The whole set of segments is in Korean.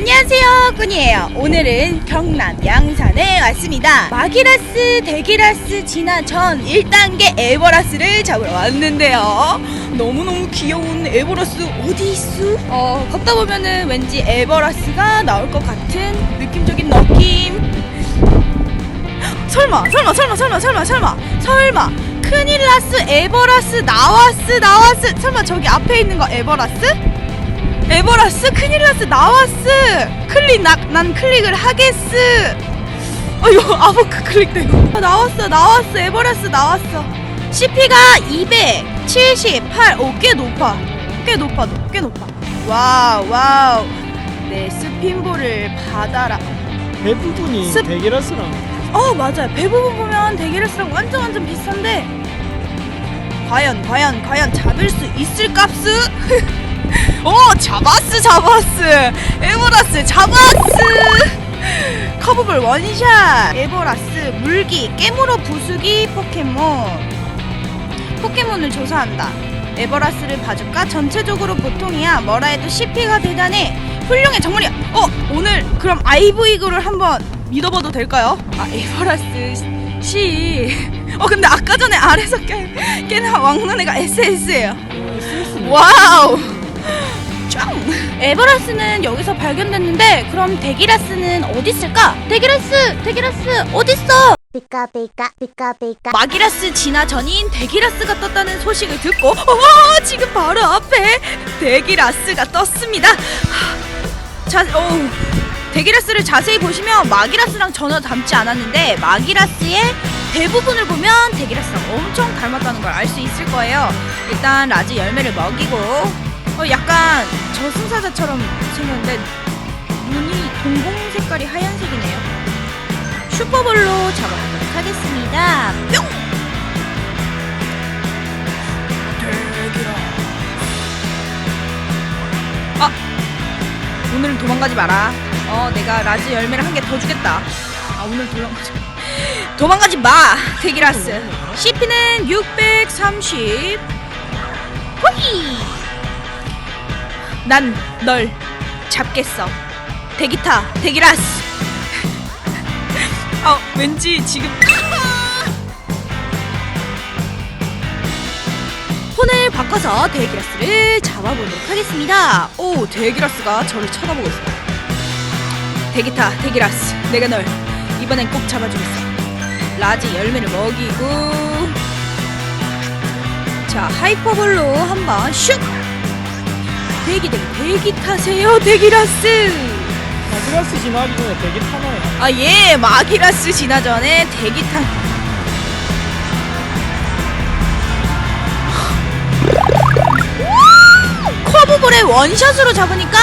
안녕하세요 꾼이에요. 오늘은 경남 양산에 왔습니다. 마기라스 데기라스 진화 전 1단계 에버라스를 잡으러 왔는데요. 너무너무 귀여운 에버라스 어디 있어? 어 걷다 보면은 왠지 에버라스가 나올 것 같은 느낌적인 느낌. 설마 설마 설마 설마 설마 설마 설마. 큰일라스 에버라스 나왔스 나왔스 설마 저기 앞에 있는 거 에버라스? 에버라스 큰일라스 나왔스 클릭 나, 난 클릭을 하겠스 어휴 아보크 클릭되고. 아, 나왔어 나왔어. 에버라스 나왔어. CP가 278 오 꽤 높아. 꽤 높아 꽤 높아. 와우 와우. 내 스핀볼을 받아라. 대부분이 습- 대기라스랑 어 맞아요. 배 부분 보면 데기레스랑 완전 완전 비슷한데. 과연 과연 과연 잡을 수 있을 값스? 어 잡았스 잡았스. 에버라스 잡았스. 커브볼 원샷. 에버라스 물기 깨물어 부수기 포켓몬. 포켓몬을 조사한다. 에버라스를 봐줄까? 전체적으로 보통이야. 뭐라 해도 CP가 대단해. 훌륭해 정말이야. 어 오늘 그럼 아이브이그를 한번 믿어봐도 될까요? 아 에버라스 C 어 근데 아까 전에 아래서 깨, 깨는 왕눈 애가 SS예요. SS는 와우. 짱 에버라스는 여기서 발견됐는데 그럼 데기라스는 어디 있을까? 데기라스 데기라스 어딨어? Pika pika pika pika. 마기라스 진화 전인 데기라스가 떴다는 소식을 듣고 어, 지금 바로 앞에 데기라스가 떴습니다. 하, 자, 어, 데기라스를 자세히 보시면 마기라스랑 전혀 닮지 않았는데 마기라스의 대부분을 보면 데기라스랑 엄청 닮았다는 걸 알 수 있을 거예요. 일단 라지 열매를 먹이고 어, 약간 저승사자처럼 생겼는데 눈이 동공 색깔이 하얀색이네요. 슈퍼볼로 잡아보도록 하겠습니다. 뿅! 아! 오늘은 도망가지 마라. 어, 내가 라지 열매를 한 개 더 주겠다. 아, 오늘 도망가지 도망가지 마! 대기라스. CP는 630. 호이! 난 널 잡겠어. 대기타, 대기라스. 아 왠지 지금 폰을 바꿔서 데기라스를 잡아보도록 하겠습니다. 오 데기라스가 저를 쳐다보고 있어. 데기타 데기라스 내가 널 이번엔 꼭 잡아주겠어. 라지 열매를 먹이고 자 하이퍼볼로 한번 슉 대기 대기 대기 타세요 데기라스. 마기라스 지나기 전에 대기 타나요? 아, 예, 마기라스 지나 전에 대기탄. 커브볼에 원샷으로 잡으니까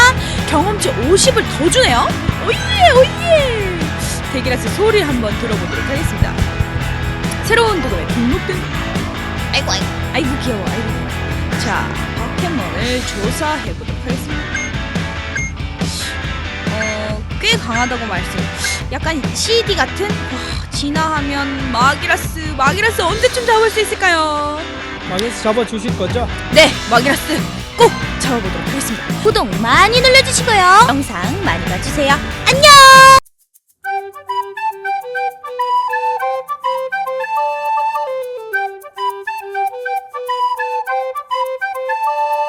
경험치 50을 더 주네요. 오예, 오예. 대기라스 소리 한번 들어보도록 하겠습니다. 새로운 도전에 등록된. 아이고, 아이고, 아이고 귀여워, 아이고. 자, 포켓몬을 조사해 보도록 하겠습니다. 어, 꽤 강하다고 말씀. 약간 CD 같은? 와, 진화하면 마기라스, 마기라스 언제쯤 잡을 수 있을까요? 마기라스 잡아주실 거죠? 네, 마기라스 꼭 잡아보도록 하겠습니다. 구독 많이 눌러주시고요. 영상 많이 봐주세요. 안녕!